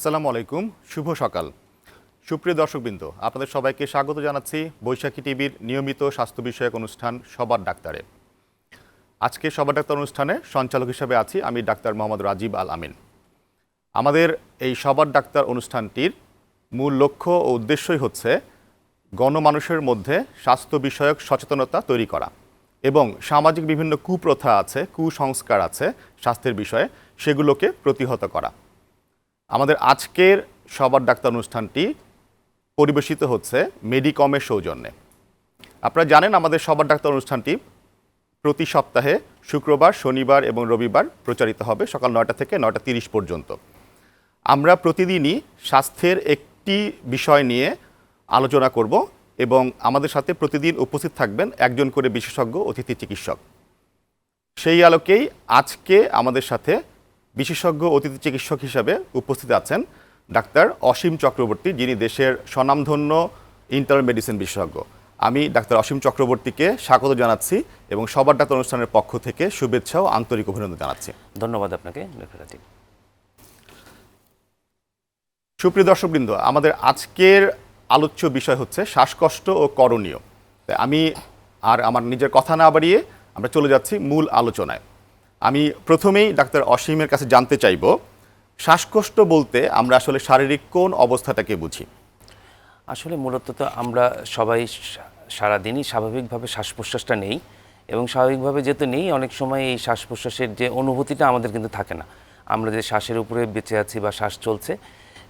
আসসালামু আলাইকুম, শুভ সকাল। সুপ্রিয় দর্শকবৃন্দ, আপনাদের সবাইকে স্বাগত জানাচ্ছি বৈশাখী টিভির নিয়মিত স্বাস্থ্য বিষয়ক অনুষ্ঠান সবার ডাক্তারে। আজকে সবার ডাক্তার অনুষ্ঠানে সঞ্চালক হিসেবে আছি আমি ডাক্তার মোহাম্মদ রাজীব আল আমিন। আমাদের এই সবার ডাক্তার অনুষ্ঠানটির মূল লক্ষ্য ও উদ্দেশ্যই হচ্ছে গণমানুষের মধ্যে স্বাস্থ্য বিষয়ক সচেতনতা তৈরি করা এবং সামাজিক বিভিন্ন কুপ্রথা আছে, কুসংস্কার আছে স্বাস্থ্যের বিষয়ে, সেগুলোকে প্রতিহত করা। আমাদের আজকের সবার ডাক্তার অনুষ্ঠানটি পরিবেশিত হচ্ছে মেডিকমের সৌজন্যে। আপনারা জানেন আমাদের সবার ডাক্তার অনুষ্ঠানটি প্রতি সপ্তাহে শুক্রবার, শনিবার এবং রবিবার প্রচারিত হবে সকাল নয়টা থেকে নয়টা তিরিশ পর্যন্ত। আমরা প্রতিদিনই স্বাস্থ্যের একটি বিষয় নিয়ে আলোচনা করব এবং আমাদের সাথে প্রতিদিন উপস্থিত থাকবেন একজন করে বিশেষজ্ঞ, অতিথি চিকিৎসক। সেই আলোকেই আজকে আমাদের সাথে বিশেষজ্ঞ অতিথি চিকিৎসক হিসাবে উপস্থিত আছেন ডাক্তার অসীম চক্রবর্তী যিনি দেশের স্বনামধন্য ইন্টারনাল মেডিসিন বিশেষজ্ঞ। আমি ডাক্তার অসীম চক্রবর্তীকে স্বাগত জানাচ্ছি এবং সবার ডাক্তার অনুষ্ঠানের পক্ষ থেকে শুভেচ্ছা ও আন্তরিক অভিনন্দন জানাচ্ছি। ধন্যবাদ আপনাকে সুপ্রিয় দর্শকবৃন্দ আমাদের আজকের আলোচ্য বিষয় হচ্ছে শ্বাসকষ্ট ও করণীয়। তাই আমি আর আমার নিজের কথা না বাড়িয়ে আমরা চলে যাচ্ছি মূল আলোচনায়। আমি প্রথমেই ডাক্তার অসীমের কাছে জানতে চাইব, শ্বাসকষ্ট বলতে আমরা আসলে শারীরিক কোন অবস্থাটাকে বুঝি? আসলে মূলত তো আমরা সবাই সারাদিনই স্বাভাবিকভাবে শ্বাস প্রশ্বাসটা নেই এবং স্বাভাবিকভাবে যেহেতু নেই, অনেক সময় এই শ্বাস প্রশ্বাসের যে অনুভূতিটা আমাদের কিন্তু থাকে না। আমরা যে শ্বাসের উপরে বেঁচে আছি বা শ্বাস চলছে,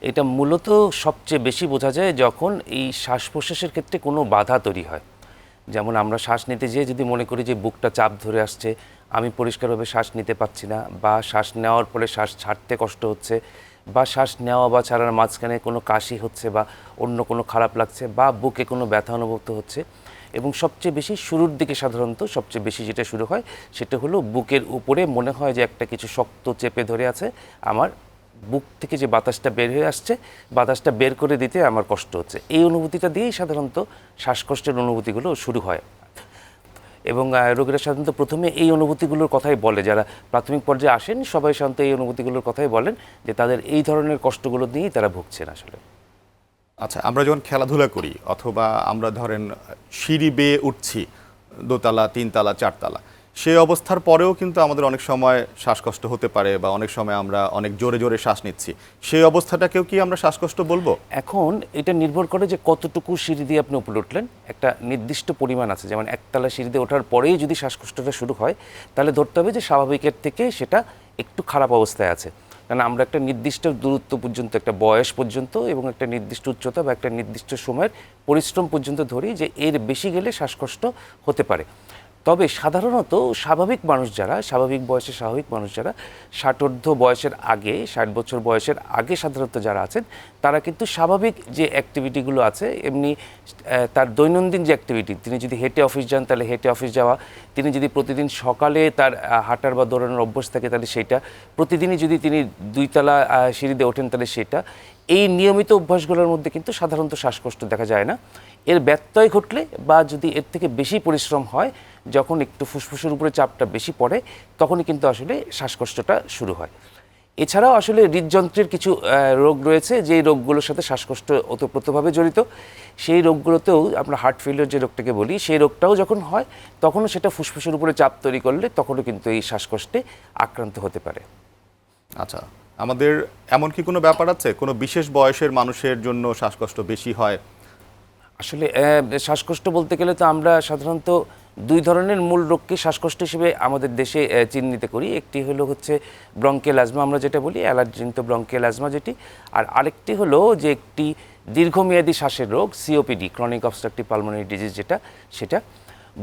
এটা মূলত সবচেয়ে বেশি বোঝা যায় যখন এই শ্বাস প্রশ্বাসের ক্ষেত্রে কোনো বাধা তৈরি হয়। যেমন আমরা শ্বাস নিতে যেয়ে যদি মনে করি যে বুকটা চাপ ধরে আসছে আমি পরিষ্কারভাবে শ্বাস নিতে পারছি না বা শ্বাস নেওয়ার পরে শ্বাস ছাড়তে কষ্ট হচ্ছে বা শ্বাস নেওয়া বা ছাড়ার মাঝখানে কোনো কাশি হচ্ছে বা অন্য কোনো খারাপ লাগছে বা বুকে কোনো ব্যথা অনুভূত হচ্ছে এবং সবচেয়ে বেশি শুরুর দিকে সাধারণত সবচেয়ে বেশি যেটা শুরু হয় সেটা হলো বুকের উপরে মনে হয় যে একটা কিছু শক্ত চেপে ধরে আছে। আমার বুক থেকে যে বাতাসটা বের হয়ে আসছে, বাতাসটা বের করে দিতে আমার কষ্ট হচ্ছে। এই অনুভূতিটা দিয়েই সাধারণত শ্বাসকষ্টের অনুভূতিগুলো শুরু হয়। এবং রোগীরা সাধারণত প্রথমে এই অনুভূতিগুলোর কথাই বলে। যারা প্রাথমিক পর্যায়ে আসেন, সবাই সাধারণত এই অনুভূতিগুলোর কথাই বলেন যে তাদের এই ধরনের কষ্টগুলো নিয়েই তারা ভুগছেন আসলে। আচ্ছা আমরা যখন খেলাধুলা করি, অথবা আমরা ধরেন সিঁড়ি বেয়ে উঠছি, দোতলা, তিনতলা, চারতলা সেই অবস্থার পরেও কিন্তু আমাদের অনেক সময় শ্বাসকষ্ট হতে পারে বা অনেক সময় আমরা অনেক জোরে জোরে শ্বাস নিচ্ছি। সেই অবস্থাটাকেও কি আমরা শ্বাসকষ্ট বলব? এখন এটা নির্ভর করে যে কতটুকু সিঁড়ি দিয়ে আপনি উপরে উঠলেন। একটা নির্দিষ্ট পরিমাণ আছে, যেমন একতলা সিঁড়ি দিয়ে ওঠার পরেই যদি শ্বাসকষ্টটা শুরু হয়, তাহলে ধরতে হবে যে স্বাভাবিকের থেকে সেটা একটু খারাপ অবস্থায় আছে। কারণ আমরা একটা নির্দিষ্ট দূরত্ব পর্যন্ত, একটা বয়স পর্যন্ত এবং একটা নির্দিষ্ট উচ্চতা বা একটা নির্দিষ্ট সময়ের পরিশ্রম পর্যন্ত ধরি যে এর বেশি গেলে শ্বাসকষ্ট হতে পারে। তবে সাধারণত স্বাভাবিক মানুষ যারা, স্বাভাবিক বয়সে স্বাভাবিক মানুষ যারা, ষাটোর্ধ বয়সের আগে, ষাট বছর বয়সের আগে সাধারণত যারা আছেন, তারা কিন্তু স্বাভাবিক যে অ্যাক্টিভিটিগুলো আছে, এমনি তার দৈনন্দিন যে অ্যাক্টিভিটি তিনি যদি হেঁটে অফিস যান তাহলে হেঁটে অফিস যাওয়া, তিনি যদি প্রতিদিন সকালে তার হাঁটার বা দৌড়ানোর অভ্যাস থাকে তাহলে সেটা, প্রতিদিনই যদি তিনি দুইতলা সিঁড়িতে ওঠেন তাহলে সেটা, এই নিয়মিত অভ্যাসগুলোর মধ্যে কিন্তু সাধারণত শ্বাসকষ্ট দেখা যায় না। এর ব্যত্যয় ঘটলে বা যদি এর থেকে বেশি পরিশ্রম হয় যখন একটু ফুসফুসের উপরে চাপটা বেশি পড়ে তখনই কিন্তু আসলে শ্বাসকষ্টটা শুরু হয়। এছাড়াও আসলে হৃদযন্ত্রের কিছু রোগ রয়েছে যেই রোগগুলোর সাথে শ্বাসকষ্ট ওতপ্রোতভাবে জড়িত সেই রোগগুলোতেও আমরা হার্ট ফেলিওর যে রোগটাকে বলি সেই রোগটাও যখন হয় তখনও সেটা ফুসফুসের উপরে চাপ তৈরি করলে তখনও কিন্তু এই শ্বাসকষ্টে আক্রান্ত হতে পারে। আচ্ছা আমাদের এমন কি কোনো ব্যাপার আছে? কোনো বিশেষ বয়সের মানুষের জন্য শ্বাসকষ্ট বেশি হয়? আসলে শ্বাসকষ্ট বলতে গেলে তো আমরা সাধারণত দুই ধরনের মূল রোগকে শ্বাসকষ্ট হিসেবে আমাদের দেশে চিহ্নিত করি। একটি হলো হচ্ছে ব্রঙ্কেল অ্যাজমা আমরা যেটা বলি, অ্যালার্জিনিত ব্রঙ্কেল অ্যাজমা যেটি। আর আরেকটি হলো যে একটি দীর্ঘমেয়াদী শ্বাসের রোগ COPD chronic obstructive pulmonary disease যেটা, সেটা।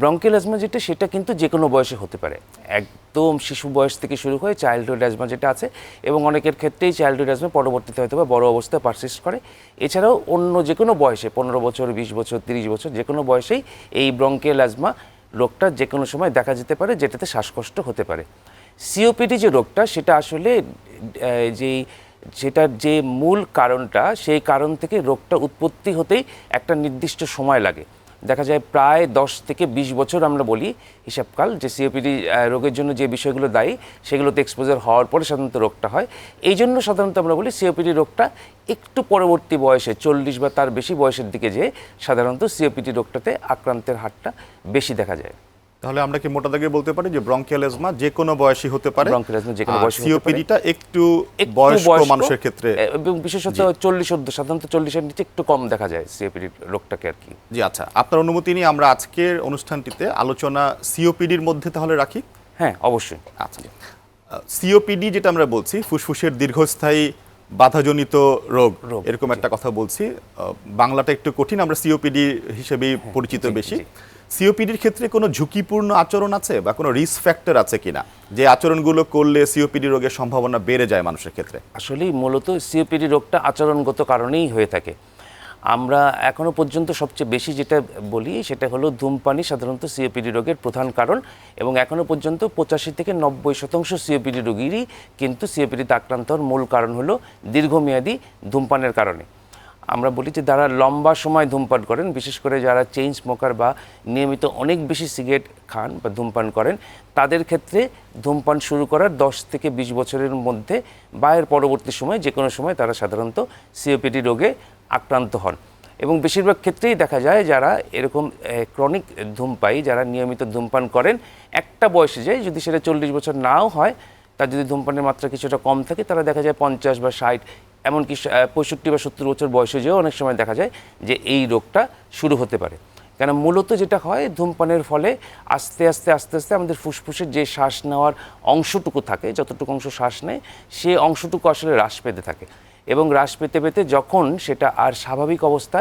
ব্রঙ্কেল অ্যাজমা যেটা, সেটা কিন্তু যে কোনো বয়সে হতে পারে। একদম শিশু বয়স থেকে শুরু হয়ে চাইল্ডহুড অ্যাজমা যেটা আছে, এবং অনেকের ক্ষেত্রেই চাইল্ডহুড অ্যাজমা পরবর্তীতে হয়তো বা বড় অবস্থায় পারসিস্ট করে। এছাড়াও অন্য যে কোনো বয়সে, পনেরো বছর, বিশ বছর, তিরিশ বছর যে কোনো বয়সেই এই ব্রঙ্কেল অ্যাজমা রোগটা যে কোনো সময় দেখা যেতে পারে, যেটাতে শ্বাসকষ্ট হতে পারে। সিওপিডি যে রোগটা, সেটা আসলে যেই, সেটার যে মূল কারণটা, সেই কারণ থেকে রোগটা উৎপত্তি হতেই একটা নির্দিষ্ট সময় লাগে। দেখা যায় প্রায় দশ থেকে বিশ বছর আমরা বলি হিসাবকাল, যে সিওপিডি রোগের জন্য যে বিষয়গুলো দায়ী, সেগুলোতে এক্সপোজার হওয়ার পরে সাধারণত রোগটা হয়। এই জন্য সাধারণত আমরা বলি সিওপিডি রোগটা একটু পরবর্তী বয়সে, চল্লিশ বা তার বেশি বয়সের দিকে যেয়ে সাধারণত সিওপিডি রোগটাতে আক্রান্তের হারটা বেশি দেখা যায়। তাহলে আমরা কি মোটা দাগে বলতে পারি যে ব্রঙ্কিয়াল এজমা যে কোনো বয়সী হতে পারে? asthma যে কোনো বয়সী সিওপিডিটা একটু বয়স্ক মানুষের ক্ষেত্রে। এবং বিশেষত চল্লিশ অর্ধ সাধারণত চল্লিশের নিচে একটু কম দেখা যায় সিওপিডি রোগটাকে আর কি। জি আচ্ছা। আপনার অনুমতি নিয়ে আমরা আজকের অনুষ্ঠানটিতে আলোচনা সিওপিডির মধ্যে তাহলে রাখি? হ্যাঁ অবশ্যই। আচ্ছা সিওপিডি যেটা আমরা বলছি ফুসফুসের দীর্ঘস্থায়ী বাধাজনিত রোগ। এরকম একটা কথা বলছি। বাংলাটা একটু কঠিন আমরা সিওপিডি হিসেবেই পরিচিত হ্যাঁ, বেশি। জি। সিওপিডির ক্ষেত্রে কোনো ঝুঁকিপূর্ণ আচরণ আছে বা কোনো রিস্ক ফ্যাক্টর আছে কিনা? যে আচরণগুলো করলে সিওপিডি রোগের সম্ভাবনা বেড়ে যায় মানুষের ক্ষেত্রে। আসলেই মূলত সিওপিডি রোগটা আচরণগত কারণেই হয়ে থাকে। আমরা এখনও পর্যন্ত সবচেয়ে বেশি যেটা বলি, সেটা হলো ধূমপানই সাধারণত সিওপিডি রোগের প্রধান কারণ এবং এখনও পর্যন্ত পঁচাশি থেকে নব্বই শতাংশ সিওপিডি রোগীরই কিন্তু সিওপিডিতে আক্রান্ত হওয়ার মূল কারণ হলো দীর্ঘমেয়াদী ধূমপানের কারণে। আমরা বলি যে যারা লম্বা সময় ধূমপান করেন, বিশেষ করে যারা চেইন স্মোকার বা নিয়মিত অনেক বেশি সিগারেট খান বা ধূমপান করেন, তাদের ক্ষেত্রে ধূমপান শুরু করার দশ থেকে বিশ বছরের মধ্যে বা এর পরবর্তী সময় যে কোনো সময় তারা সাধারণত সিওপিডি রোগে আক্রান্ত হন। এবং বেশিরভাগ ক্ষেত্রেই দেখা যায় যারা এরকম ক্রনিক ধূমপায়ী যারা নিয়মিত ধূমপান করেন, একটা বয়সে যায় যদি সেটা চল্লিশ বছর নাও হয়, তার যদি ধূমপানের মাত্রা কিছুটা কম থাকে, তারা দেখা যায় পঞ্চাশ বা ষাট এমনকি পঁয়ষট্টি বা সত্তর বছর বয়সে যেও অনেক সময় দেখা যায় যে এই রোগটা শুরু হতে পারে। কেন মূলত যেটা হয়, ধূমপানের ফলে আস্তে আস্তে আস্তে আস্তে আমাদের ফুসফুসের যে শ্বাস নেওয়ার অংশটুকু থাকে, যতটুকু অংশ শ্বাস নেয়, সে অংশটুকু আসলে হ্রাস পেতে থাকে। এবং হ্রাস পেতে পেতে যখন সেটা আর স্বাভাবিক অবস্থা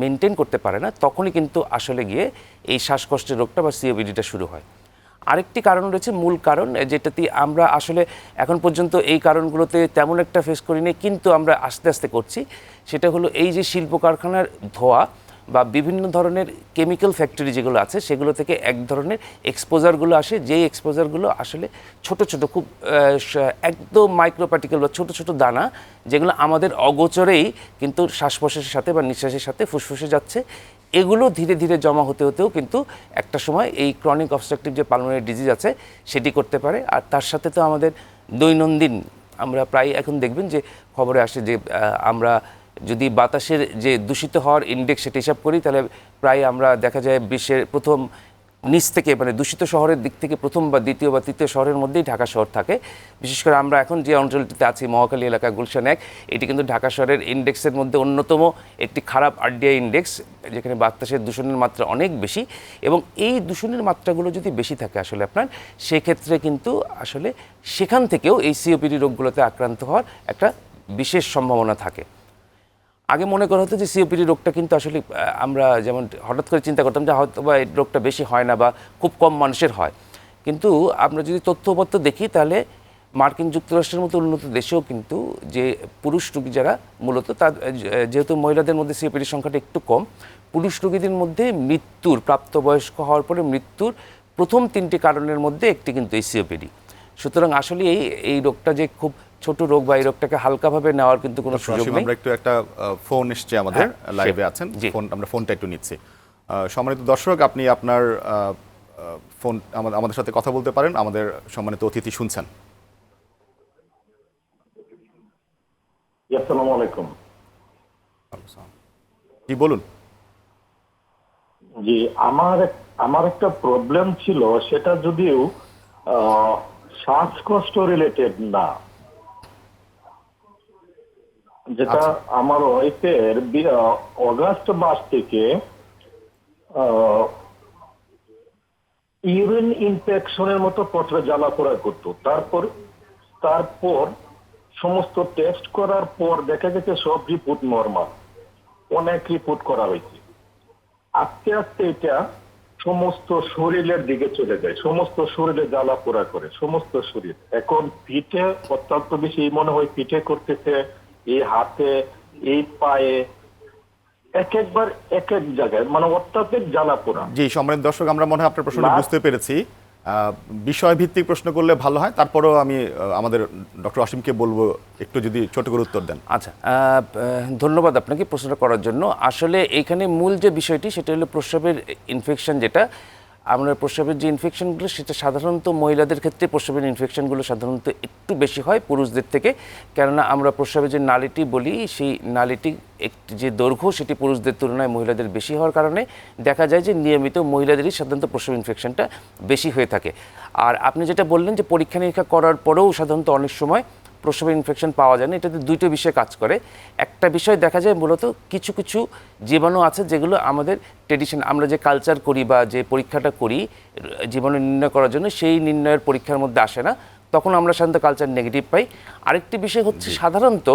মেনটেন করতে পারে না, তখনই কিন্তু আসলে গিয়ে এই শ্বাসকষ্টের রোগটা বা সিওবিডিটা শুরু হয়। আরেকটি কারণ রয়েছে মূল কারণ যেটাতে আমরা আসলে এখন পর্যন্ত এই কারণগুলোতে তেমন একটা ফেস করিনি, কিন্তু আমরা আস্তে আস্তে করছি। সেটা হলো এই যে শিল্প কারখানার ধোয়া বা বিভিন্ন ধরনের কেমিক্যাল ফ্যাক্টরি যেগুলো আছে, সেগুলো থেকে এক ধরনের এক্সপোজারগুলো আসে। যেই এক্সপোজারগুলো আসলে ছোট ছোট খুব একদম মাইক্রো পার্টিকেল বা ছোট ছোট দানা, যেগুলো আমাদের অগোচরেই কিন্তু শ্বাস প্রশ্বাসের সাথে বা নিঃশ্বাসের সাথে ফুসফুসে যাচ্ছে। এগুলো ধীরে ধীরে জমা হতে হতেও কিন্তু একটা সময় এই ক্রনিক অবস্ট্রাকটিভ যে পালমোনারি ডিজিজ আছে, সেটি করতে পারে। আর তার সাথে তো আমাদের দৈনন্দিন আমরা প্রায় এখন দেখবেন যে খবরে আসে যে আমরা যদি বাতাসের যে দূষিত হওয়ার ইন্ডেক্স সেটা হিসাব করি, তাহলে প্রায় আমরা দেখা যায় বিশ্বের প্রথম নিচ থেকে মানে দূষিত শহরের দিক থেকে প্রথম বা দ্বিতীয় বা তৃতীয় শহরের মধ্যেই ঢাকা শহর থাকে। বিশেষ করে আমরা এখন যে অঞ্চলটিতে আছি, মহাখালী এলাকা, গুলশান এক, এটি কিন্তু ঢাকা শহরের ইন্ডেক্সের মধ্যে অন্যতম একটি খারাপ আরডিআই ইন্ডেক্স, যেখানে বাতাসের দূষণের মাত্রা অনেক বেশি। এবং এই দূষণের মাত্রাগুলো যদি বেশি থাকে আসলে আপনার, সেক্ষেত্রে কিন্তু আসলে সেখান থেকেও এই সিওপিডি রোগগুলোতে আক্রান্ত হওয়ার একটা বিশেষ সম্ভাবনা থাকে। আগে মনে করা হতো যে সিওপিডি রোগটা কিন্তু আসলে আমরা যেমন হঠাৎ করে চিন্তা করতাম যে হয়তো বা এই রোগটা বেশি হয় না বা খুব কম মানুষের হয়। কিন্তু আমরা যদি তথ্যপত্র দেখি তাহলে মার্কিন যুক্তরাষ্ট্রের মতো উন্নত দেশেও কিন্তু যে পুরুষ রোগী যারা মূলত তার যেহেতু মহিলাদের মধ্যে সিওপিডির সংখ্যাটা একটু কম, পুরুষ রোগীদের মধ্যে মৃত্যুর, প্রাপ্তবয়স্ক হওয়ার পরে মৃত্যুর প্রথম তিনটি কারণের মধ্যে একটি কিন্তু এই সিওপিডি সুতরাং আসলে এই এই রোগটা যে খুব ছোট রোগ বা এই রোগটাকে হালকাভাবে নেওয়ার কিন্তু কোনো সুযোগ নেই। আমরা একটু একটা ফোন এসছে আমাদের হ্যাঁ, লাইভে আছেন। ফোন আমরা ফোনটা একটু নিচ্ছি। আহ, সম্মানিত দর্শক আপনি আপনার ফোন আমাদের সাথে কথা বলতে পারেন। আমাদের সম্মানিত অতিথি শুনছেন। জি, আসসালামু আলাইকুম। কি বলুন। জি আমার আমার একটা প্রবলেম ছিল সেটা যদিও আহ, শ্বাসকষ্ট রিলেটেড না। যেটা আমার ওয়াইফের অগাস্ট মাস থেকে ইউরিন ইনফেকশনের মতো পত্রে জ্বালা পোড়া করতো। তারপর তারপর সমস্ত টেস্ট করার পর দেখা গেছে সব রিপোর্ট নর্মাল। অনেক রিপোর্ট করা হয়েছে। আস্তে আস্তে এটা সমস্ত শরীরের দিকে চলে যায় সমস্ত শরীরে জ্বালা পোড়া করে সমস্ত শরীর। এখন পিঠে অত্যন্ত বেশি মনে হয় পিঠে করতেছে এই হাতে এই পায়ে এক একবার এক এক জায়গায় মানে অত্যাধিক জ্বালা পোড়া। জি সম্মানিত দর্শক আমরা মনে হয় আপনার প্রশ্নটা বুঝতে পেরেছি। আহ, বিষয়ভিত্তিক প্রশ্ন করলে ভালো হয় তারপরেও আমি আমাদের ডক্টর অসীমকে বলব একটু যদি ছোট করে উত্তর দেন। আচ্ছা ধন্যবাদ আপনাকে প্রশ্নটা করার জন্য। আসলে এখানে মূল যে বিষয়টি সেটা হলো প্রস্রাবের ইনফেকশন যেটা আমরা প্রস্রাবের যে ইনফেকশনগুলো সেটা সাধারণত মহিলাদের ক্ষেত্রে প্রস্রাবের ইনফেকশনগুলো সাধারণত একটু বেশি হয় পুরুষদের থেকে। কেননা আমরা প্রস্রাবের যে নালিটি বলি, সেই নালিটি একটি যে দৈর্ঘ্য, সেটি পুরুষদের তুলনায় মহিলাদের বেশি হওয়ার কারণে দেখা যায় যে নিয়মিত মহিলাদেরই সাধারণত প্রস্রাব ইনফেকশনটা বেশি হয়ে থাকে। আর আপনি যেটা বললেন যে পরীক্ষা নিরীক্ষা করার পরেও সাধারণত অনেক সময় প্রসবের ইনফেকশন পাওয়া যায় না এটাতে দুইটো বিষয়ে কাজ করে। একটা বিষয় দেখা যায় মূলত কিছু কিছু জীবাণু আছে যেগুলো আমাদের ট্রেডিশন আমরা যে কালচার করি বা যে পরীক্ষাটা করি জীবাণু নির্ণয় করার জন্য সেই নির্ণয়ের পরীক্ষার মধ্যে আসে না। তখন আমরা সাধারণত কালচার নেগেটিভ পাই। আরেকটি বিষয় হচ্ছে সাধারণত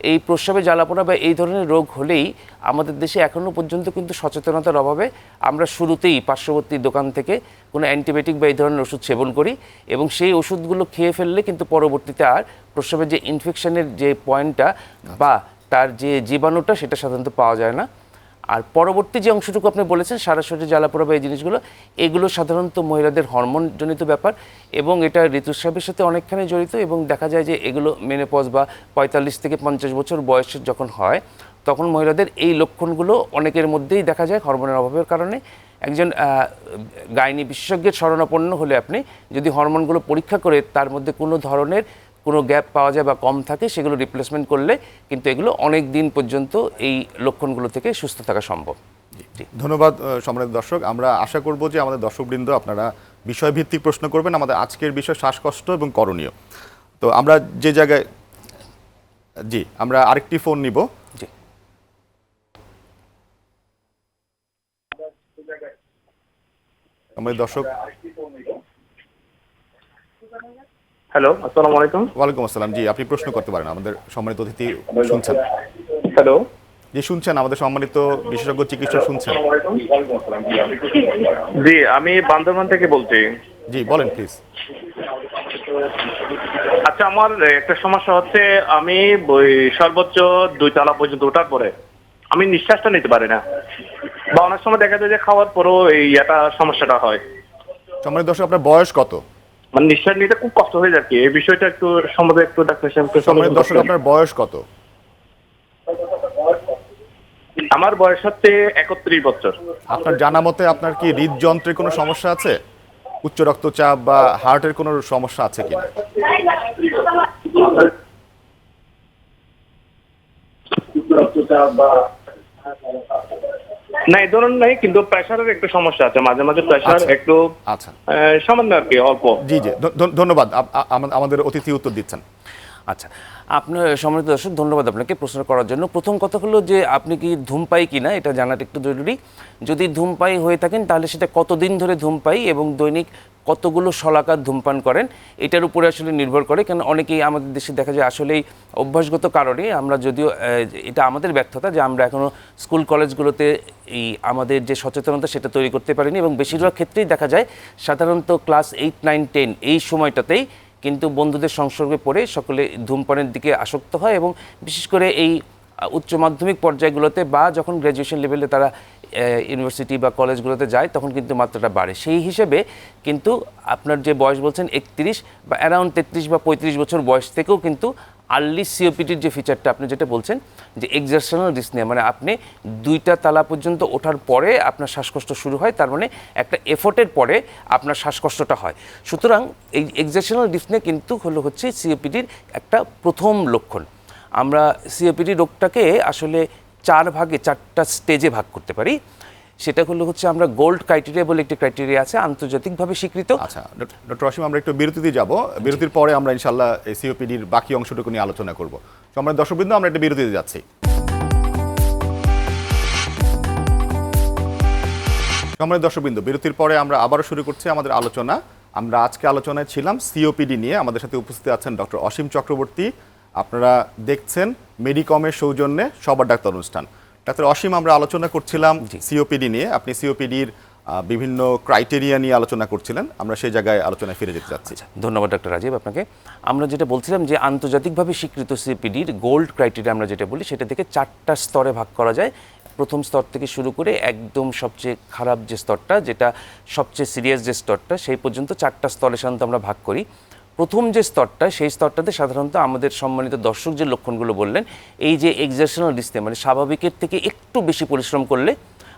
এই প্রস্রাবে জ্বালাপোড়া বা এই ধরনের রোগ হলেই আমাদের দেশে এখনও পর্যন্ত কিন্তু সচেতনতার অভাবে আমরা শুরুতেই পার্শ্ববর্তী দোকান থেকে কোনো অ্যান্টিবায়োটিক বা এই ধরনের ওষুধ সেবন করি এবং সেই ওষুধগুলো খেয়ে ফেললে কিন্তু পরবর্তীতে আর প্রস্রাবের যে ইনফেকশনের যে পয়েন্টটা বা তার যে জীবাণুটা সেটা সাধারণত পাওয়া যায় না। আর পরবর্তী যে অংশটুকু আপনি বলেছেন সারা শরীরে জ্বালাপোড়া বা এই জিনিসগুলো, এগুলো সাধারণত মহিলাদের হরমোনজনিত ব্যাপার এবং এটা ঋতুস্রাবের সাথে অনেকখানি জড়িত এবং দেখা যায় যে এগুলো মেনোপজ বা পঁয়তাল্লিশ থেকে পঞ্চাশ বছর বয়সের যখন হয়, তখন মহিলাদের এই লক্ষণগুলো অনেকের মধ্যেই দেখা যায় হরমোনের অভাবের কারণে। একজন গাইনি বিশেষজ্ঞের শরণাপন্ন হলে আপনি যদি হরমোনগুলো পরীক্ষা করে, তার মধ্যে কোনো ধরনের কোনো গ্যাপ পাওয়া যায় বা কম থাকে সেগুলো রিপ্লেসমেন্ট করলে কিন্তু এগুলো অনেক দিন পর্যন্ত এই লক্ষণগুলো থেকে সুস্থ থাকা সম্ভব। জি ধন্যবাদ সম্মানিত দর্শক। আমরা আশা করব যে আমাদের দর্শকবৃন্দ আপনারা বিষয়ভিত্তিক প্রশ্ন করবেন। আমাদের আজকের বিষয় শ্বাসকষ্ট এবং করণীয়। তো আমরা যে জায়গায় জি আমরা আরেকটি ফোন নিব। জি। আমাদের দর্শক হ্যালো আসসালামু আলাইকুম। ওয়ালাইকুম আসসালাম। জি আপনি প্রশ্ন করতে পারেন আমাদের সম্মানিত অতিথি শুনছেন। হ্যালো জি শুনছেন আমাদের সম্মানিত বিশেষজ্ঞ চিকিৎসক শুনছেন। জি আমি বান্দরবান থেকে বলছি। জি বলেন প্লিজ আচ্ছা আমার একটা সমস্যা হচ্ছে আমি সর্বোচ্চ দুই তলা পর্যন্ত ওঠার পরে আমি নিঃশ্বাসটা নিতে পারি না। বা অনেক সময় দেখা যায় যে খাওয়ার পরেও এই এটা সমস্যাটা হয়। সম্মানিত দর্শক আপনার বয়স কত? মানে নিঃশ্বাস নিতে খুব কষ্ট হয়ে কি। এই বিষয়টা একটু সম্বন্ধে একটু ডাক্তার সাহেবকে সম্মানিত দর্শক আপনার বয়স কত? আমার বয়স হচ্ছে একত্রিশ বছর। আপনার জানা মতে আপনার কি হৃদযন্ত্রের কোনো সমস্যা আছে? উচ্চ রক্তচাপ বা হার্টের কোনো সমস্যা আছে কিনা? না এই ধরনের নাই কিন্তু প্রেশারের একটু সমস্যা আছে। মাঝে মাঝে প্রেশার আচ্ছা। একটু আচ্ছা। সামান্য আর কি অল্প। জি জি। ধন্যবাদ। আমাদের অতিথি উত্তর দিচ্ছেন। আচ্ছা আপনার সম্মানিত দর্শক, ধন্যবাদ আপনাকে প্রশ্ন করার জন্য। প্রথম কথা হলো যে, আপনি কি ধূমপাই কিনা? এটা জানাটা একটু জরুরি। যদি ধূমপাই হয়ে থাকেন, তাহলে সেটা কতদিন ধরে ধূমপাই এবং দৈনিক কতগুলো শলাকার ধূমপান করেন? এটার উপরে আসলে নির্ভর করে কারণ অনেকেই আমাদের দেশে দেখা যায় আসলেই অভ্যাসগত কারণে আমরা যদিও এটা আমাদের ব্যর্থতা যে আমরা এখনও স্কুল কলেজগুলোতে এই আমাদের যে সচেতনতা সেটা তৈরি করতে পারিনি এবং বেশিরভাগ ক্ষেত্রেই দেখা যায় সাধারণত ক্লাস এইট, নাইন, টেন এই সময়টাতেই কিন্তু বন্ধুদের সংসর্গে পড়ে সকলে ধূমপানের দিকে আসক্ত হয় এবং বিশেষ করে এই উচ্চ মাধ্যমিক পর্যায়গুলোতে বা যখন গ্র্যাজুয়েশন লেভেলে তারা ইউনিভার্সিটি বা কলেজগুলোতে যায়, তখন কিন্তু মাত্রাটা বাড়ে। সেই হিসেবে কিন্তু আপনার যে বয়স বলছেন একত্রিশ বা অ্যারাউন্ড তেত্রিশ বা পঁয়ত্রিশ বছর বয়স থেকেও কিন্তু আর্লি সিওপিটির যে ফিচারটা আপনি যেটা বলছেন, যে এক্সারশনাল ডিসনিয়া মানে আপনি দুইটা তালা পর্যন্ত ওঠার পরে আপনার শ্বাসকষ্ট শুরু হয়, তার মানে একটা এফোর্টের পরে আপনার শ্বাসকষ্টটা হয়। সুতরাং এই এক্সারশনাল ডিসনিয়া কিন্তু হলো হচ্ছে সিওপিডির একটা প্রথম লক্ষণ। আমরা সিওপিডি রোগটাকে আসলে চার ভাগে, চারটা স্টেজে ভাগ করতে পারি। সেটা হলো হচ্ছে আমরা গোল্ড ক্রাইটেরিয়া বলে একটি ক্রাইটেরিয়া আছে, আন্তর্জাতিকভাবে স্বীকৃত। আচ্ছা ডক্টর অসীম, আমরা একটু বিরতিতে যাব। বিরতির পরে আমরা ইনশাল্লাহ এই সিওপিডির বাকি অংশটুকু নিয়ে আলোচনা করব। সম্মানিত দর্শকবৃন্দ, আমরা একটা বিরতিতে যাচ্ছি। সম্মানিত দর্শকবৃন্দ, বিরতির পরে আমরা আবারও শুরু করছি আমাদের আলোচনা। আমরা আজকে আলোচনায় ছিলাম সিওপিডি নিয়ে। আমাদের সাথে উপস্থিত আছেন ডক্টর অসীম চক্রবর্তী। আপনারা দেখছেন মেডিকমের সৌজন্যে সবার ডাক্তার অনুষ্ঠান। ডাক্তার অসীম আমরা আলোচনা করছিলাম সিওপিডি নিয়ে। আপনি সিওপিডির বিভিন্ন ক্রাইটেরিয়া নিয়ে আলোচনা করছিলেন। আমরা সেই জায়গায় আলোচনায় ফিরে যেতে চাচ্ছি। ধন্যবাদ ডক্টর রাজীব আপনাকে। আমরা যেটা বলছিলাম যে আন্তর্জাতিকভাবে স্বীকৃত সিপিডির গোল্ড ক্রাইটেরিয়া আমরা যেটা বলি সেটা থেকে চারটা স্তরে ভাগ করা যায়। প্রথম স্তর থেকে শুরু করে একদম সবচেয়ে খারাপ যে স্তরটা যেটা সবচেয়ে সিরিয়াস যে স্তরটা সেই পর্যন্ত চারটা স্তরে সাধারণত আমরা ভাগ করি। প্রথম যে স্তরটা, সেই স্তরটাতে সাধারণত আমাদের সম্মানিত দর্শক যে লক্ষণগুলো বললেন, এই যে এক্সারশনাল ডিসপ্লে মানে স্বাভাবিকের থেকে একটু বেশি পরিশ্রম করলে,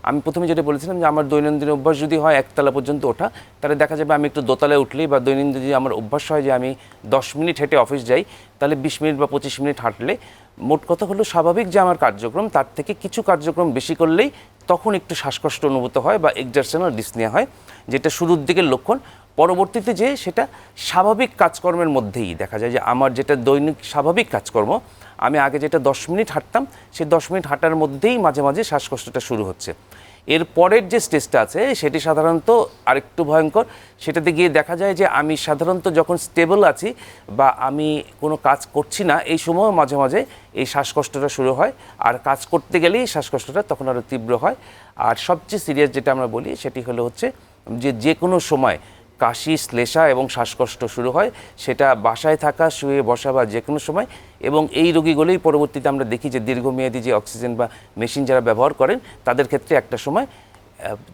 আমি প্রথমে যেটা বলেছিলাম যে আমার দৈনন্দিন অভ্যাস যদি হয় একতলা পর্যন্ত ওঠা, তাহলে দেখা যাবে আমি একটু দোতলায় উঠলেই বা দৈনন্দিন যদি আমার অভ্যাস হয় যে আমি দশ মিনিট হেঁটে অফিস যাই, তাহলে বিশ মিনিট বা পঁচিশ মিনিট হাঁটলে, মোট কথা হলো স্বাভাবিক যে আমার কার্যক্রম, তার থেকে কিছু কার্যক্রম বেশি করলেই তখন একটু শ্বাসকষ্ট অনুভূত হয় বা এক্সারশনাল ডিসনিয়া হয়, যেটা শুরুর দিকের লক্ষণ। পরবর্তীতে যে সেটা স্বাভাবিক কাজকর্মের মধ্যেই দেখা যায় যে আমার যেটা দৈনিক স্বাভাবিক কাজকর্ম, আমি আগে যেটা দশ মিনিট হাঁটতাম সেই দশ মিনিট হাঁটার মধ্যেই মাঝে মাঝে শ্বাসকষ্টটা শুরু হচ্ছে। এর পরের যে স্টেজটা আছে, সেটি সাধারণত আরেকটু ভয়ঙ্কর, সেটাতে গিয়ে দেখা যায় যে আমি সাধারণত যখন স্টেবল আছি বা আমি কোনো কাজ করছি না, এই সময় মাঝে মাঝে এই শ্বাসকষ্টটা শুরু হয়। আর কাজ করতে গেলেই শ্বাসকষ্টটা তখন আরও তীব্র হয়। আর সবচেয়ে সিরিয়াস যেটা আমরা বলি, সেটি হলো হচ্ছে যে যে কোনো সময় কাশি, শ্লেষা এবং শ্বাসকষ্ট শুরু হয়। সেটা বাসায় থাকা, শুয়ে বসা বা যে কোনো সময় এবং এই রোগীগুলোই পরবর্তীতে আমরা দেখি যে দীর্ঘমেয়াদী যে অক্সিজেন বা মেশিন যারা ব্যবহার করেন, তাদের ক্ষেত্রে একটা সময়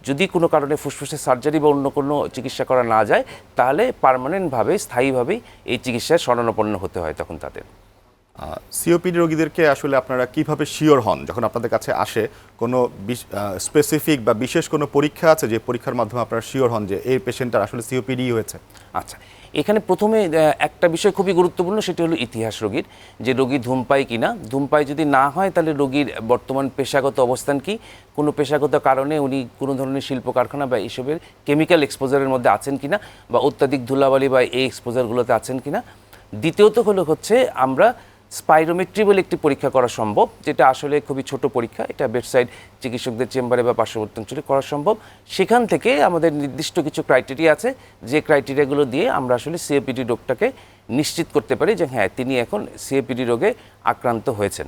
যদি কোনো কারণে ফুসফুসের সার্জারি বা অন্য কোনো চিকিৎসা করা না যায়, তাহলে পারমানেন্টভাবে স্থায়ীভাবেই এই চিকিৎসায় শরণাপন্ন হতে হয় তখন তাদের। সিওপিডি রোগীদেরকে আসলে আপনারা কীভাবে শিওর হন? যখন আপনাদের কাছে আসে কোনো স্পেসিফিক বা বিশেষ কোনো পরীক্ষা আছে যে পরীক্ষার মাধ্যমে আপনারা শিওর হন যে এই পেশেন্টটার আসলে সিওপিডি হয়েছে? আচ্ছা এখানে প্রথমে একটা বিষয় খুবই গুরুত্বপূর্ণ, সেটি হলো ইতিহাস রোগীর, যে রোগী ধূমপাই কিনা। ধূমপাই যদি না হয়, তাহলে রোগীর বর্তমান পেশাগত অবস্থান কি? কোনো পেশাগত কারণে উনি কোনো ধরনের শিল্প কারখানা বা এইসবের কেমিক্যাল এক্সপোজারের মধ্যে আছেন কিনা? বা অত্যাধিক ধুলাবালি বা এই এক্সপোজারগুলোতে আছেন কিনা? দ্বিতীয়ত হলো হচ্ছে আমরা স্পাইরোমেট্রি বলে একটি পরীক্ষা করা সম্ভব, যেটা আসলে খুবই ছোট পরীক্ষা। এটা বেডসাইড চিকিৎসকদের চেম্বারে বা পার্শ্ববর্তী অঞ্চলে করা সম্ভব। সেখান থেকে আমাদের নির্দিষ্ট কিছু ক্রাইটেরিয়া আছে, যে ক্রাইটেরিয়াগুলো দিয়ে আমরা আসলে সিএপিডি রোগটাকে নিশ্চিত করতে পারি যে হ্যাঁ তিনি এখন সিএপিডি রোগে আক্রান্ত হয়েছেন।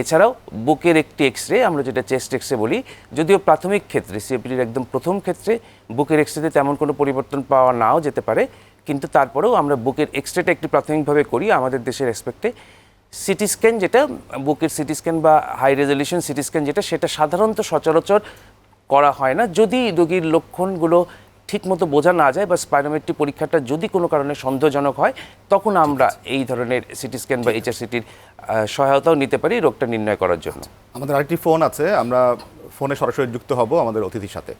এছাড়াও বুকের একটি এক্স রে আমরা যেটা চেস্ট এক্স রে বলি, যদিও প্রাথমিক ক্ষেত্রে, সিএপিডির একদম প্রথম ক্ষেত্রে বুকের এক্স রেতে তেমন কোনো পরিবর্তন পাওয়া নাও যেতে পারে, কিন্তু তারপরেও আমরা বুকের এক্স রেটা একটি প্রাথমিকভাবে করি। আমাদের দেশের রেসপেক্টে সিটি স্ক্যান যেটা বুকের সিটি স্ক্যান বা হাই রেজলিউশন সিটি স্ক্যান যেটা সেটা সাধারণত সচরাচর করা হয় না। যদি রোগীর লক্ষণগুলো ঠিকমতো বোঝা না যায় বা স্পাইরোমেট্রি পরীক্ষাটা যদি কোনো কারণে সন্দেহজনক হয় তখন আমরা এই ধরনের সিটি স্ক্যান বা এইচআরসিটির সহায়তাও নিতে পারি রোগটা নির্ণয় করার জন্য। আমাদের আরেকটি ফোন আছে আমরা ফোনে সরাসরি যুক্ত হব আমাদের অতিথির সাথে।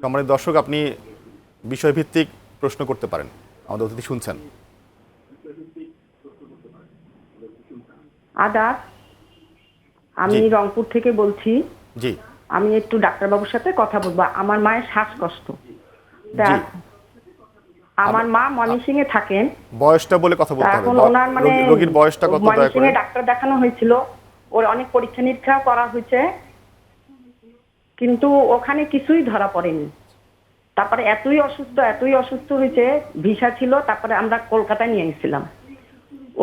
সম্মানিত দর্শক আপনি বিষয়ভিত্তিক প্রশ্ন করতে পারেন। আমাদের অতিথি শুনছেন। আদাব আমি রংপুর থেকে বলছি। জি। আমি একটু ডাক্তারবাবুর সাথে কথা বলব। আমার মায়ের শ্বাসকষ্ট। আমার মা ময়মনসিং এ থাকেন। বয়সটা বলে কথা বলতে হবে। ওনার মানে রোগীর বয়সটা কত দয়া করে? ডাক্তার দেখানো হয়েছিল। ওর অনেক পরীক্ষা নিরীক্ষা করা হয়েছে। কিন্তু ওখানে কিছুই ধরা পড়েনি। তারপরে এতই অসুস্থ এতই অসুস্থ হয়েছে ভিসা ছিল তারপরে আমরা কলকাতায় নিয়ে গেছিলাম।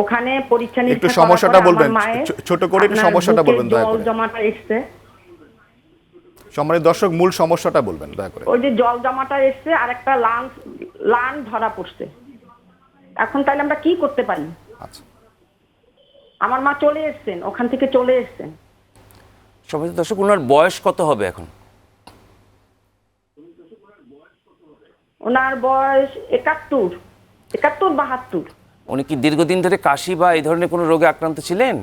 ওখানে পরীক্ষা নিরীক্ষা করার সমস্যাটা বলবেন, মায়ের ছোট করে একটু সমস্যাটা বলবেন দয়া জল করে। জমাটা এসছে। সম্মানিত দর্শক মূল সমস্যাটা বলবেন দয়া করে। ওই যে জল জমাটা এসছে আর একটা লান লান ধরা পড়ছে। এখন তাহলে আমরা কি করতে পারি? আচ্ছা। আমার মা চলে এসছেন ওখান থেকে চলে এসছেন। সবাই দর্শক ওনার বয়স কত হবে এখন? ওনার বয়স একাত্তর একাত্তর বাহাত্তর। উনি কি দীর্ঘদিন ধরে কাশি বা এই ধরনের কোনো রোগে আক্রান্ত ছিলেন?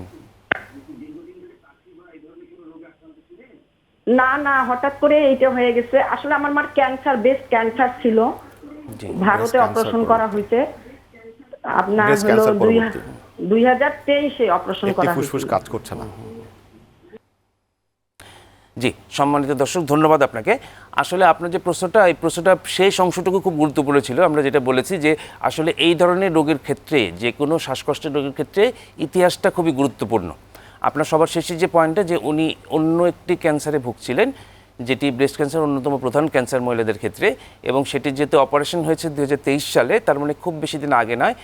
না না হঠাৎ করে এইটা হয়ে গেছে। আসলে আমার মার ক্যান্সার বেস্ট ক্যান্সার ছিল। ভারতে অপারেশন করা। হয়েছে। আপনার হলো দুই হাজার তেইশে অপারেশন করা ফুসফুস কাজ করছে না। জি সম্মানিত দর্শক ধন্যবাদ আপনাকে। আসলে আপনার যে প্রশ্নটা, এই প্রশ্নটা শেষ অংশটুকু খুব গুরুত্বপূর্ণ ছিল। আমরা যেটা বলেছি যে আসলে এই ধরনের রোগের ক্ষেত্রে, যে কোনো শ্বাসকষ্টের রোগের ক্ষেত্রে ইতিহাসটা খুবই গুরুত্বপূর্ণ। আপনার সবার শেষে যে পয়েন্টটা যে উনি অন্য একটি ক্যান্সারে ভুগছিলেন যেটি ব্রেস্ট ক্যান্সার অন্যতম প্রধান ক্যান্সার মহিলাদের ক্ষেত্রে এবং সেটি যেহেতু অপারেশন হয়েছে দু হাজার তেইশ সালে, তার মানে খুব বেশি দিন আগে নয়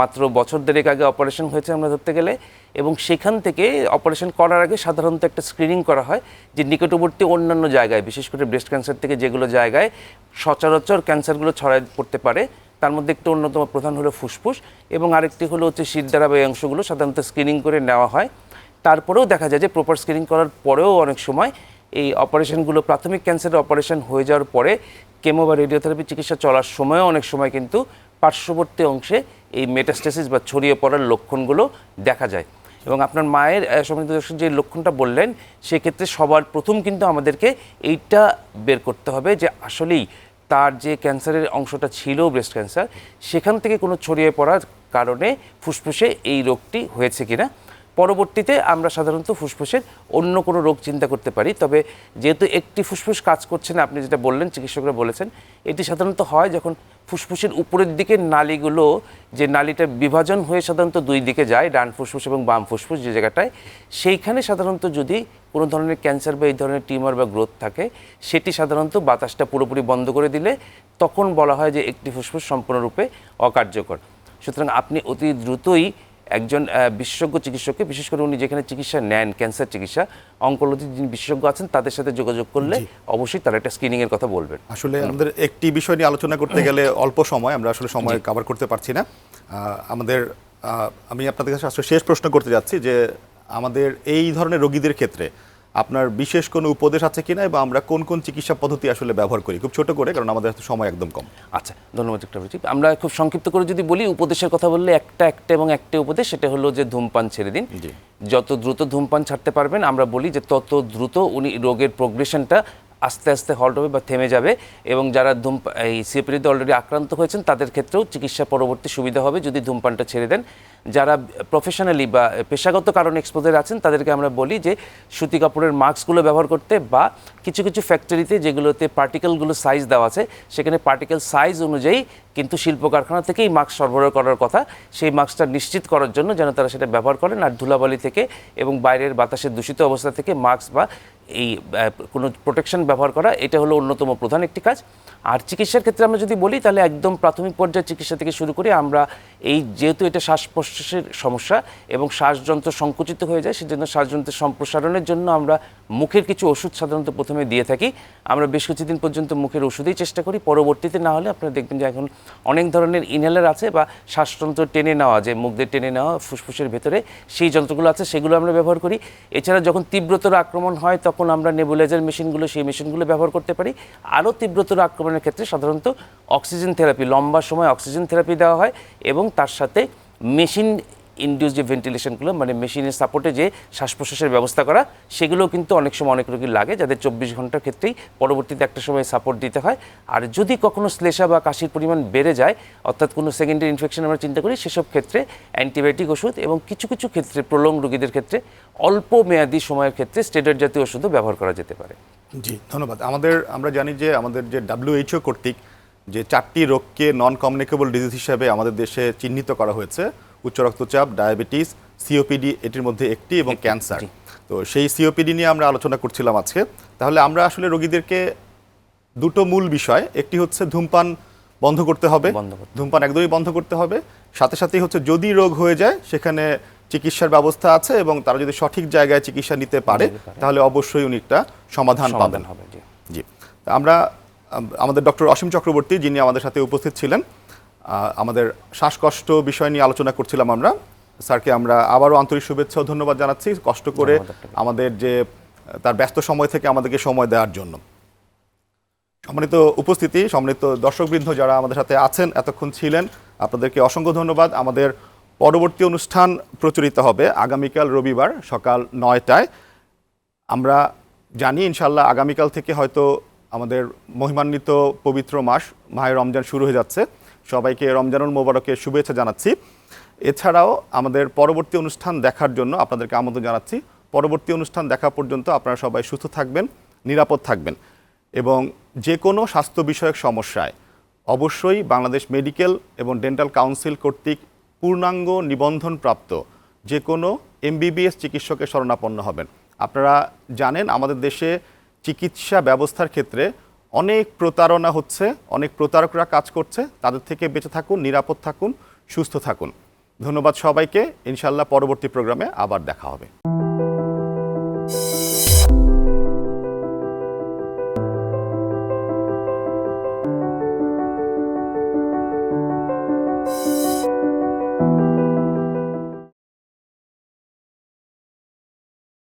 মাত্র বছর দেড়েক আগে অপারেশন হয়েছে আমরা ধরতে গেলে। এবং সেখান থেকে অপারেশন করার আগে সাধারণত একটা স্ক্রিনিং করা হয় যে নিকটবর্তী অন্যান্য জায়গায়, বিশেষ করে ব্রেস্ট ক্যান্সার থেকে যেগুলো জায়গায় সচরাচর ক্যান্সারগুলো ছড়ায় পড়তে পারে, তার মধ্যে একটি অন্যতম প্রধান হলো ফুসফুস এবং আরেকটি হলো হচ্ছে শিরদারা বা এই অংশগুলো সাধারণত স্ক্রিনিং করে নেওয়া হয়। তারপরেও দেখা যায় যে প্রপার স্ক্রিনিং করার পরেও অনেক সময় এই অপারেশনগুলো, প্রাথমিক ক্যান্সারের অপারেশন হয়ে যাওয়ার পরে কেমো বা রেডিওথেরাপি চিকিৎসা চলার সময়ও অনেক সময় কিন্তু পার্শ্ববর্তী অংশে এই মেটাস্টেসিস বা ছড়িয়ে পড়ার লক্ষণগুলো দেখা যায়। এবং আপনার মায়ের সমৃদ্ধ দর্শক যে লক্ষণটা বললেন, সেক্ষেত্রে সবার প্রথম কিন্তু আমাদেরকে এইটা বের করতে হবে যে আসলেই তার যে ক্যান্সারের অংশটা ছিল ব্রেস্ট ক্যান্সার, সেখান থেকে কোনো ছড়িয়ে পড়ার কারণে ফুসফুসে এই রোগটি হয়েছে কিনা। পরবর্তীতে আমরা সাধারণত ফুসফুসের অন্য কোনো রোগ চিন্তা করতে পারি। তবে যেহেতু একটি ফুসফুস কাজ করছে না, আপনি যেটা বললেন, চিকিৎসকরা বলেছেন, এটি সাধারণত হয় যখন ফুসফুসের উপরের দিকের নালীগুলো, যে নালীটা বিভাজন হয়ে সাধারণত দুই দিকে যায়, ডান ফুসফুস এবং বাম ফুসফুস যে জায়গাটায়, সেইখানে সাধারণত যদি কোনো ধরনের ক্যান্সার বা এই ধরনের টিউমার বা গ্রোথ থাকে, সেটি সাধারণত বাতাসটা পুরোপুরি বন্ধ করে দিলে তখন বলা হয় যে একটি ফুসফুস সম্পূর্ণরূপে অকার্যকর। সুতরাং আপনি অতি দ্রুতই একজন বিশেষজ্ঞ চিকিৎসককে বিশেষ করে উনি যেখানে চিকিৎসা নেন ক্যান্সার চিকিৎসা অঙ্কোলজি যিনি বিশেষজ্ঞ আছেন তাদের সাথে যোগাযোগ করলে অবশ্যই তারা একটা স্ক্রিনিংয়ের কথা বলবেন। আসলে আমাদের একটি বিষয় নিয়ে আলোচনা করতে গেলে অল্প সময় আমরা আসলে সময় কভার করতে পারছি না। আমাদের আমি আপনাদের কাছে আসলে শেষ প্রশ্ন করতে যাচ্ছি যে আমাদের এই ধরনের রোগীদের ক্ষেত্রে আপনার বিশেষ কোনো উপদেশ আছে কিনা এবং আমরা কোন কোন চিকিৎসা পদ্ধতি আসলে ব্যবহার করি? খুব ছোট করে কারণ আমাদের হাতে সময় একদম কম। আচ্ছা ধন্যবাদ ডক্টর রুচি আমরা খুব সংক্ষিপ্ত করে যদি বলি উপদেশের কথা বললে একটা একটা এবং একটা উপদেশ সেটা হলো যে ধূমপান ছেড়ে দিন। যত দ্রুত ধূমপান ছাড়তে পারবেন আমরা বলি যে তত দ্রুত উনি রোগের প্রোগ্রেশনটা আস্তে আস্তে হল্ট হবে বা থেমে যাবে এবং যারা ধূম এই সিএপিডিতে অলরেডি আক্রান্ত হয়েছেন, তাদের ক্ষেত্রেও চিকিৎসা পরবর্তী সুবিধা হবে যদি ধূমপানটা ছেড়ে দেন। যারা প্রফেশনালি বা পেশাগত কারণে এক্সপোজের আছেন, তাদেরকে আমরা বলি যে সুতি কাপড়ের মাস্কগুলো ব্যবহার করতে বা কিছু কিছু ফ্যাক্টরিতে যেগুলোতে পার্টিকেলগুলো সাইজ দেওয়া আছে, সেখানে পার্টিকেল সাইজ অনুযায়ী কিন্তু শিল্প কারখানা থেকেই মাস্ক সরবরাহ করার কথা। সেই মাস্কটা নিশ্চিত করার জন্য যেন তারা সেটা ব্যবহার করেন। আর ধুলাবালি থেকে এবং বাইরের বাতাসের দূষিত অবস্থা থেকে মাস্ক বা এই কোনো প্রোটেকশন ব্যবহার করা, এটা হলো অন্যতম প্রধান একটি কাজ। আর চিকিৎসার ক্ষেত্রে আমরা যদি বলি, তাহলে একদম প্রাথমিক পর্যায়ে চিকিৎসা থেকে শুরু করে আমরা এই যেহেতু এটা শ্বাস প্রশ্বাসের সমস্যা এবং শ্বাসযন্ত্র সংকুচিত হয়ে যায়, সেজন্য শ্বাসযন্ত্রের সম্প্রসারণের জন্য আমরা মুখের কিছু ওষুধ সাধারণত প্রথমে দিয়ে থাকি। আমরা বেশ কিছুদিন পর্যন্ত মুখের ওষুধেই চেষ্টা করি। পরবর্তীতে না হলে আপনারা দেখবেন যে এখন অনেক ধরনের ইনহেলার আছে বা শ্বাসযন্ত্র টেনে নেওয়া, যে মুখ দিয়ে টেনে নেওয়া ফুসফুসের ভেতরে, সেই যন্ত্রগুলো আছে, সেগুলো আমরা ব্যবহার করি। এছাড়া যখন তীব্রতর আক্রমণ হয়, তখন আমরা নেবুলাইজার মেশিনগুলো, সেই মেশিনগুলো ব্যবহার করতে পারি, আরও তীব্রতর আক্রমণের ক্ষেত্রে সাধারণত অক্সিজেন থেরাপি, লম্বা সময় অক্সিজেন থেরাপি দেওয়া হয় এবং তার সাথে মেশিন ইনডিউস যে ভেন্টিলেশনগুলো মানে মেশিনের সাপোর্টে যে শ্বাস প্রশ্বাসের ব্যবস্থা করা সেগুলো কিন্তু অনেক সময় অনেক রোগীর লাগে, যাদের চব্বিশ ঘণ্টার ক্ষেত্রেই পরবর্তীতে একটা সময় সাপোর্ট দিতে হয়। আর যদি কখনো শ্লেষা বা কাশির পরিমাণ বেড়ে যায়, অর্থাৎ কোনো সেকেন্ডারি ইনফেকশন আমরা চিন্তা করি, সেসব ক্ষেত্রে অ্যান্টিবায়োটিক ওষুধ এবং কিছু কিছু ক্ষেত্রে প্রলং রোগীদের ক্ষেত্রে অল্প মেয়াদি সময়ের ক্ষেত্রে স্টেরয়েড জাতীয় ওষুধও ব্যবহার করা যেতে পারে। জি, ধন্যবাদ। আমাদের, আমরা জানি যে আমাদের যে ডাব্লিউএইচও কর্তৃক যে চারটি রোগকে নন কমিউনিকেবল ডিজিজ হিসাবে আমাদের দেশে চিহ্নিত করা হয়েছে। উচ্চ রক্তচাপ ডায়াবেটিস সিওপিডি এটির মধ্যে একটি এবং ক্যান্সার। তো সেই সিওপিডি নিয়ে আমরা আলোচনা করছিলাম আজকে। তাহলে আমরা আসলে রোগীদেরকে দুটো মূল বিষয় একটি হচ্ছে ধূমপান বন্ধ করতে হবে। ধূমপান একদমই বন্ধ করতে হবে। সাথে সাথেই হচ্ছে যদি রোগ হয়ে যায় সেখানে চিকিৎসার ব্যবস্থা আছে এবং তারা যদি সঠিক জায়গায় চিকিৎসা নিতে পারে তাহলে অবশ্যই উনি একটা সমাধান পাবেন। হবে জি। আমরা আমাদের ডক্টর অসীম চক্রবর্তী যিনি আমাদের সাথে উপস্থিত ছিলেন আমাদের শ্বাসকষ্ট বিষয় নিয়ে আলোচনা করছিলাম আমরা। স্যারকে আমরা আবারও আন্তরিক শুভেচ্ছা ও ধন্যবাদ জানাচ্ছি কষ্ট করে আমাদের যে তার ব্যস্ত সময় থেকে আমাদেরকে সময় দেওয়ার জন্য। সম্মানিত উপস্থিতি সম্মানিত দর্শকবৃন্দ যারা আমাদের সাথে আছেন এতক্ষণ ছিলেন আপনাদেরকে অসংখ্য ধন্যবাদ। আমাদের পরবর্তী অনুষ্ঠান প্রচলিত হবে আগামীকাল রবিবার সকাল নয়টায়। আমরা জানি ইনশাল্লাহ আগামীকাল থেকে হয়তো আমাদের মহিমান্বিত পবিত্র মাস মাহে রমজান শুরু হয়ে যাচ্ছে। সবাইকে রমজানুল মোবারকের শুভেচ্ছা জানাচ্ছি। এছাড়াও আমাদের পরবর্তী অনুষ্ঠান দেখার জন্য আপনাদেরকে আমন্ত্রণ জানাচ্ছি। পরবর্তী অনুষ্ঠান দেখা পর্যন্ত আপনারা সবাই সুস্থ থাকবেন, নিরাপদ থাকবেন এবং যে কোনো স্বাস্থ্য বিষয়ক সমস্যায় অবশ্যই বাংলাদেশ মেডিকেল এবং ডেন্টাল কাউন্সিল কর্তৃক পূর্ণাঙ্গ নিবন্ধনপ্রাপ্ত যে কোনো এমবিবিএস চিকিৎসকের শরণাপন্ন হবেন। আপনারা জানেন আমাদের দেশে চিকিৎসা ব্যবস্থার ক্ষেত্রে অনেক প্রতারণা হচ্ছে, অনেক প্রতারকরা কাজ করছে, তাদের থেকে বেঁচে থাকুন, নিরাপদ থাকুন, সুস্থ থাকুন। ধন্যবাদ সবাইকে, ইনশাল্লাহ পরবর্তী প্রোগ্রামে আবার দেখা হবে।